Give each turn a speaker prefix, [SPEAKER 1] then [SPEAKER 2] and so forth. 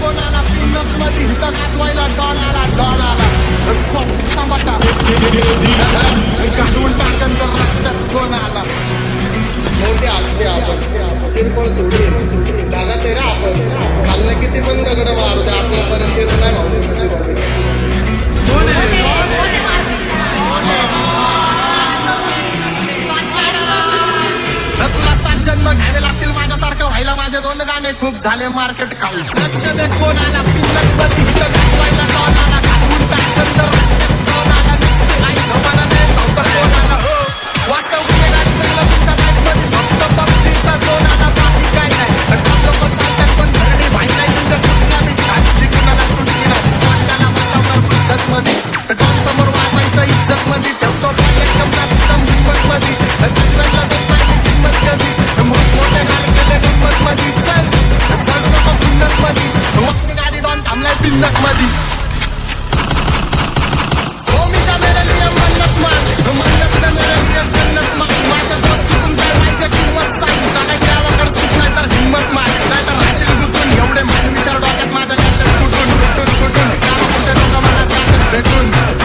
[SPEAKER 1] कोण आला पिन्नकमध्ये हिंत नाचवायला डॉन आला डॉन आला टमाटा घालून टाकन तर रस्त्यात कोण आला
[SPEAKER 2] मोठे असते आपण. किरकोळ थोडी
[SPEAKER 1] खूप झाले मार्केट काल लक्ष दे कोणाला किंमत I've been knocked.